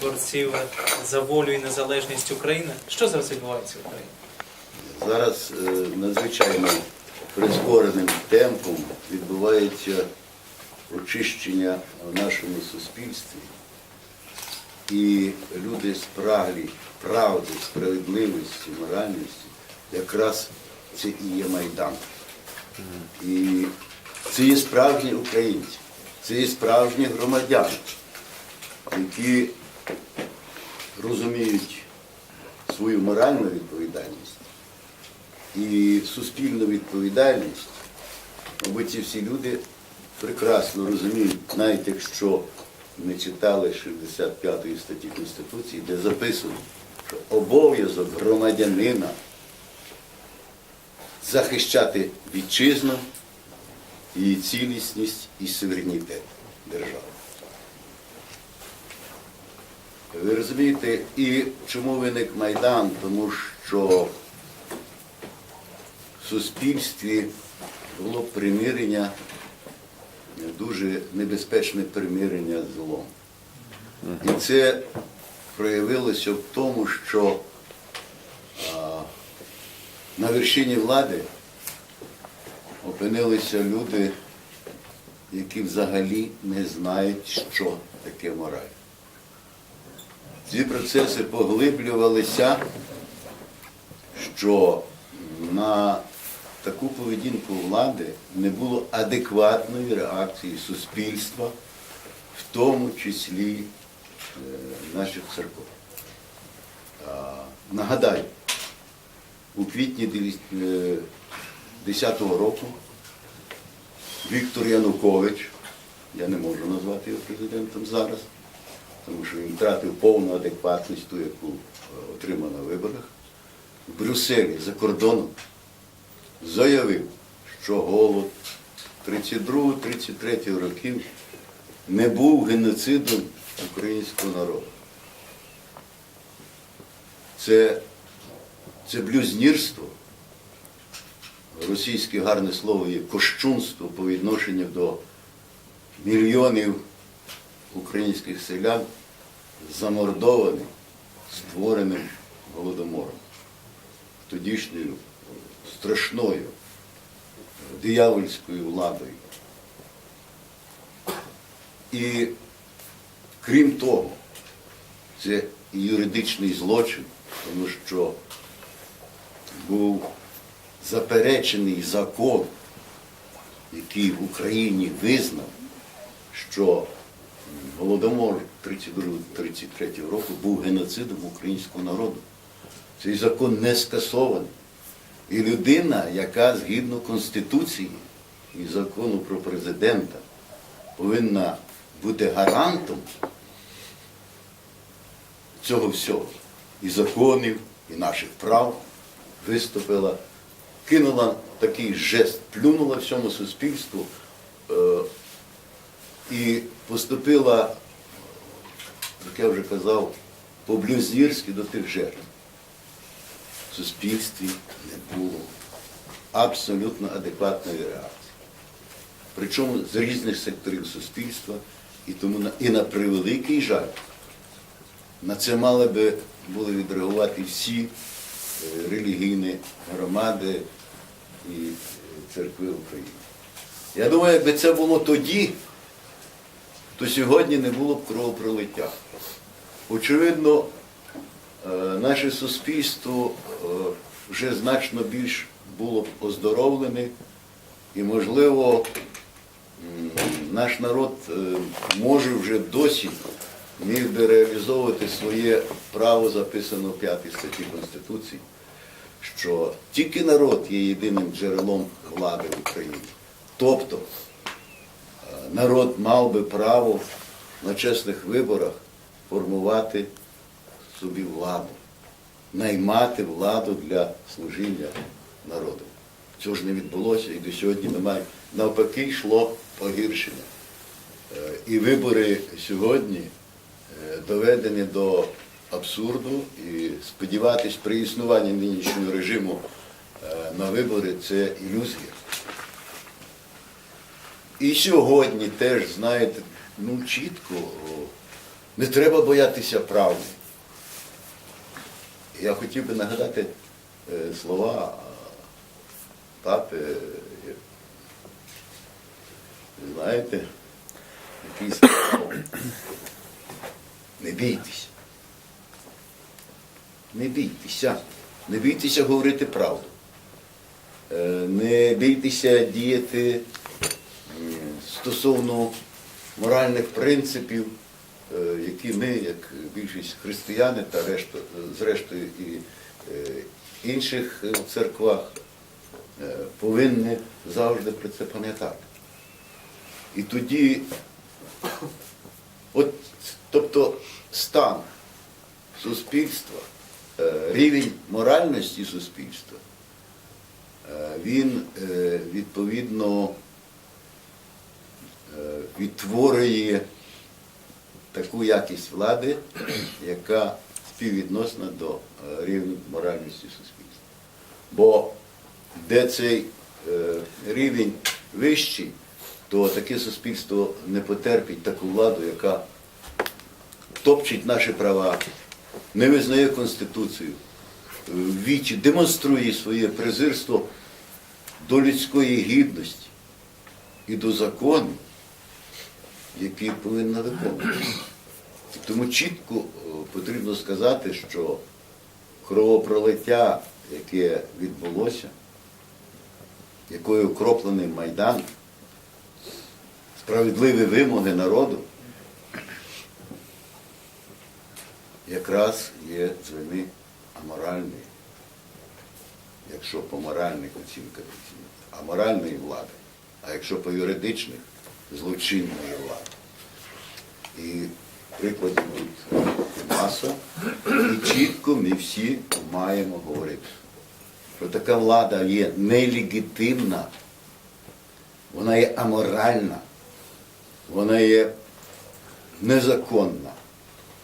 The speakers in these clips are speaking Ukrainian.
борців за волю і незалежність України. Що зараз відбувається в Україні? Зараз е, надзвичайно прискореним темпом відбувається очищення в нашому суспільстві. І люди спраглі правди, справедливості, моральності, якраз це і є Майдан. І це є справжні українці, це є справжні громадяни, які розуміють свою моральну відповідальність і суспільну відповідальність, мабуть, ці всі люди прекрасно розуміють, навіть якщо не читали 65 статті Конституції, де записано, що обов'язок громадянина захищати вітчизну, її цілісність і суверенітет держави. Ви розумієте, і чому виник Майдан? Тому що в суспільстві було примирення, дуже небезпечне примирення з злом. І це проявилося в тому, що а, на вершині влади опинилися люди, які взагалі не знають, що таке мораль. Ці процеси поглиблювалися, що на таку поведінку влади не було адекватної реакції суспільства, в тому числі е, наших церков. Нагадаю, у квітні 2010 року Віктор Янукович, я не можу назвати його президентом зараз, тому що він втратив повну адекватність, ту, яку е, отримав на виборах, в Брюсселі за кордоном заявив, що голод 32-33 років не був геноцидом українського народу. Це, це блюзнірство, російське гарне слово є кощунство по відношенню до мільйонів українських селян, замордованих, створеним голодомором, тодішньою страшною диявольською владою. І крім того, це і юридичний злочин, тому що був заперечений закон, який в Україні визнав, що Голодомор 32-33 року був геноцидом українського народу. Цей закон не скасований. І людина, яка згідно Конституції і закону про президента повинна бути гарантом цього всього, і законів, і наших прав, виступила, кинула такий жест, плюнула всьому суспільству е, і поступила, як я вже казав, по-блюзнірськи до тих жертв в суспільстві не було абсолютно адекватної реакції. Причому з різних секторів суспільства, і тому на, і на превеликий жаль, на це мали би були відреагувати всі е, релігійні громади і е, церкви України. Я думаю, якби це було тоді, то сьогодні не було б кровопролиття. Очевидно, е, наше суспільство е, вже значно більш було б оздоровлене і, можливо, наш народ е, може вже досі міг би реалізовувати своє право, записане в 5 статті Конституції, що тільки народ є єдиним джерелом влади в Україні. Тобто народ мав би право на чесних виборах формувати собі владу, наймати владу для служіння народу. Цього ж не відбулося і до сьогодні немає. Навпаки, йшло погіршення. Е, І вибори сьогодні е, доведені до абсурду і сподіватись при існуванні нинішнього режиму е, на вибори це ілюзія. І сьогодні теж, знаєте, ну чітко Не треба боятися правди. Я хотів би нагадати е, слова папи, е, знаєте, який сказав, не бійтеся. Не бійтеся. Не бійтеся говорити правду. Е, Не бійтеся діяти стосовно моральних принципів, е, які ми, як більшість християни та решта, зрештою і е, інших е, церквах, повинні завжди про це пам'ятати. І тоді, от, тобто стан суспільства, рівень моральності суспільства, він відповідно відтворює таку якість влади, яка співвідносна до е, рівня моральності суспільства. Бо де цей е, рівень вищий, то таке суспільство не потерпить таку владу, яка топчить наші права, не визнає Конституцію, вічі демонструє своє презирство до людської гідності і до законів, які повинна виконуватися. Тому чітко е, потрібно сказати, що кровопролиття, яке відбулося, якою окроплений Майдан, справедливі вимоги народу, якраз є з вини аморальної, якщо по моральних оцінках аморальної влади, а якщо по юридичних злочинної влади. І прикладів маса. І чітко ми всі маємо говорити, що така влада є нелегітимна, вона є аморальна, вона є незаконна,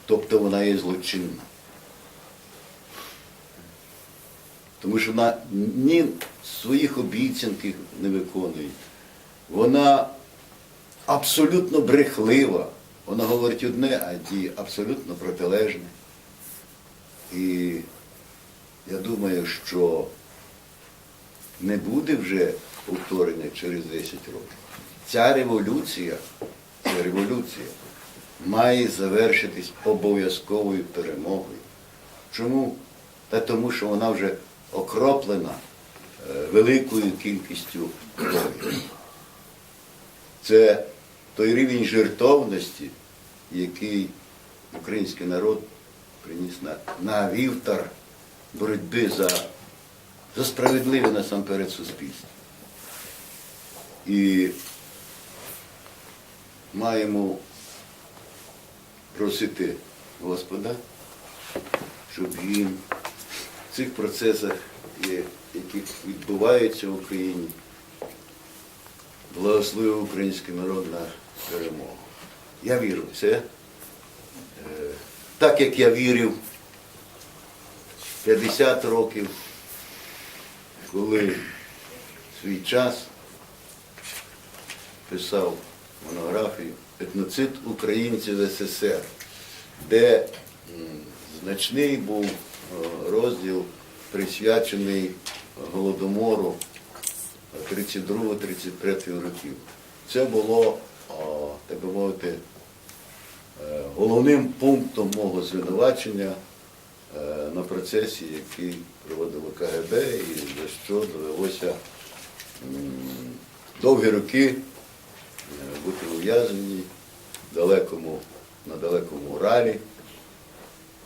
тобто вона є злочинна. Тому що вона ні своїх обіцянки не виконує. Вона абсолютно брехлива. Вона говорить одне, а діє абсолютно протилежне. І я думаю, що не буде вже повторення через 10 років. Ця революція, ця революція має завершитись обов'язковою перемогою. Чому? Та тому, що вона вже окроплена е, великою кількістю крові. Це той рівень жертовності, який український народ приніс на, на вівтар боротьби за, за справедливе насамперед суспільство. І маємо просити Господа, щоб він в цих процесах, які відбуваються в Україні, благословив український народ на перемогу. Я вірю в це. Е, Так як я вірив 50 років, коли свій час писав монографію Етноцид українців СССР, де значний був е, розділ присвячений голодомору 32-33 років. Це було, так би мовити, е, головним пунктом мого звинувачення е, на процесі, який проводило КГБ і за що довелося довгі роки е, бути ув'язнені далекому, на далекому Уралі,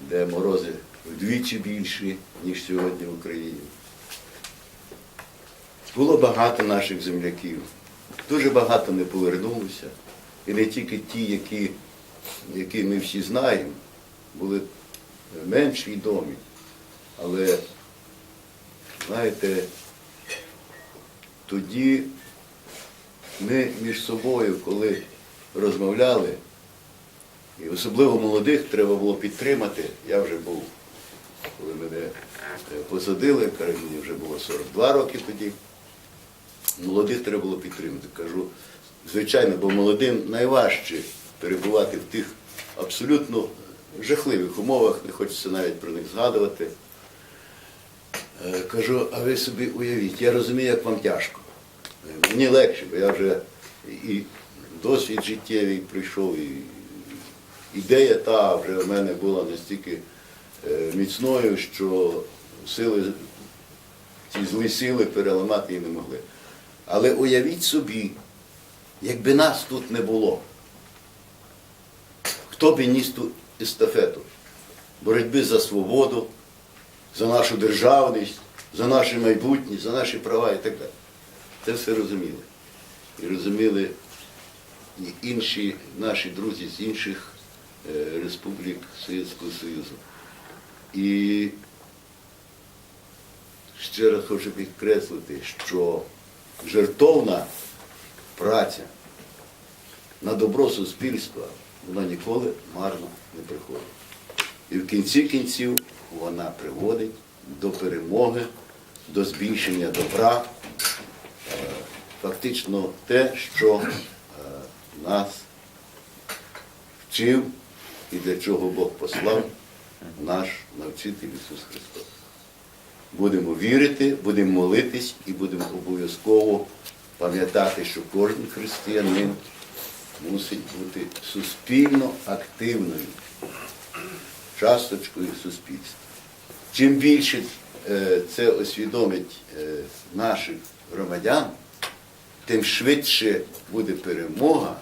де морози вдвічі більші, ніж сьогодні в Україні. Було багато наших земляків. Дуже багато не повернулося. І не тільки ті, які, які ми всі знаємо, були менш відомі. Але, знаєте, тоді ми між собою, коли розмовляли, і особливо молодих треба було підтримати, я вже був, коли мене е, посадили, мені вже було 42 роки тоді. Молодих треба було підтримати. Кажу, звичайно, бо молодим найважче перебувати в тих абсолютно жахливих умовах, не хочеться навіть про них згадувати. Е, Кажу, а ви собі уявіть, я розумію, як вам тяжко. Е, Мені легше, бо я вже і досвід життєвий прийшов, і ідея та вже в мене була настільки е, міцною, що сили, ці злі сили переламати її не могли. Але уявіть собі, якби нас тут не було, хто б ніс ту естафету боротьби за свободу, за нашу державність, за наше майбутнє, за наші права і так далі. Це все розуміли. І розуміли і інші наші друзі з інших е, республік Совєтського Союзу. І ще раз хочу підкреслити, що жертовна праця на добро суспільства вона ніколи марно не приходить. І в кінці кінців вона приводить до перемоги, до збільшення добра, Е, фактично те, що е, нас вчив і для чого Бог послав наш навчитель Ісус Христос. Будемо вірити, будемо молитись і будемо обов'язково пам'ятати, що кожен християнин мусить бути суспільно активною часточкою суспільства. Чим більше е, це освідомить е, наших громадян, тим швидше буде перемога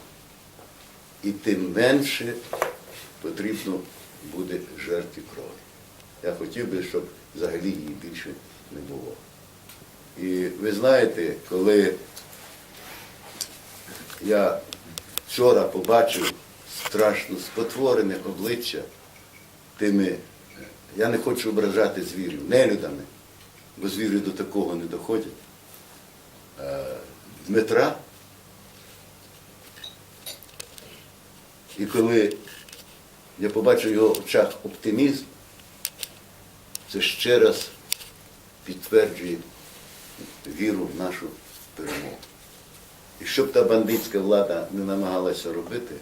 і тим менше потрібно буде жертві крові. Я хотів би, щоб взагалі її більше не було. І ви знаєте, коли я вчора побачив страшно спотворене обличчя тими, я не хочу ображати звірів, нелюдами, бо звірі до такого не доходять. Е, Дмитра. І коли я побачив в його очах оптимізм, це ще раз підтверджує віру в нашу перемогу. І щоб та бандитська влада не намагалася робити,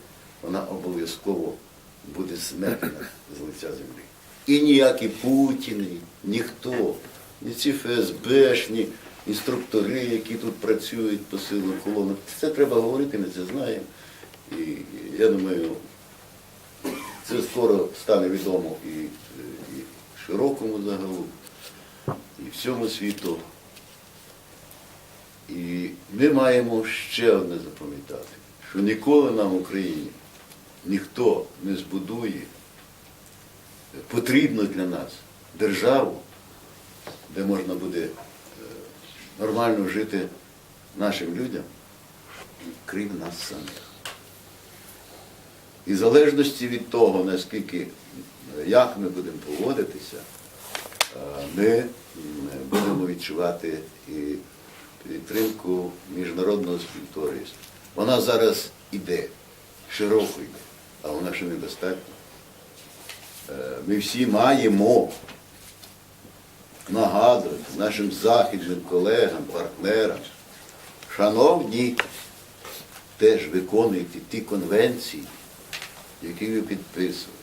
вона обов'язково буде зметена з лиця землі. І ніякі Путіни, ніхто, ні ці ФСБшні інструктори, які тут працюють по силу колонок. Це треба говорити, ми це знаємо. І я думаю, це скоро стане відомо і широкому загалу, і всьому світу. І ми маємо ще одне запам'ятати, що ніколи нам в Україні ніхто не збудує потрібну для нас державу, де можна буде е, нормально жити нашим людям, крім нас самих. І в залежності від того, наскільки, як ми будемо поводитися, е, ми будемо відчувати і підтримку міжнародного співтовариства. Вона зараз іде, широко йде, а вона ще недостатньо. Е, Ми всі маємо нагадувати нашим західним колегам, партнерам, шановні, теж виконуйте ті конвенції, які ви підписували.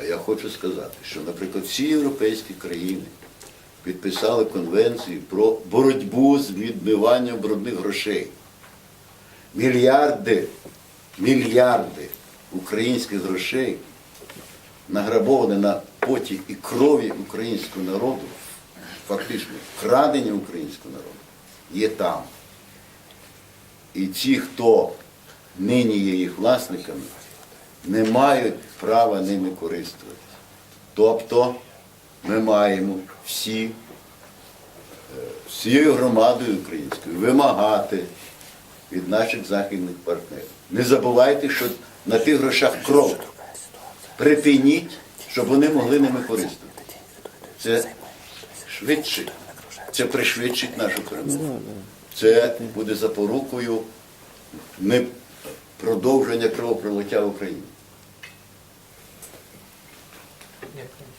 А я хочу сказати, що, наприклад, всі європейські країни підписали конвенцію про боротьбу з відмиванням брудних грошей. Мільярди, мільярди українських грошей награбовані на поті і крові українського народу, фактично вкрадення українського народу, є там. І ті, хто нині є їх власниками, не мають права ними користуватися. Тобто ми маємо всі, е, всією громадою українською вимагати від наших західних партнерів. Не забувайте, що на тих грошах кров. Припиніть, щоб вони могли ними користуватися. Це швидше, це пришвидшить нашу перемогу. Це буде запорукою не продовження кровопролиття в Україні. Yeah.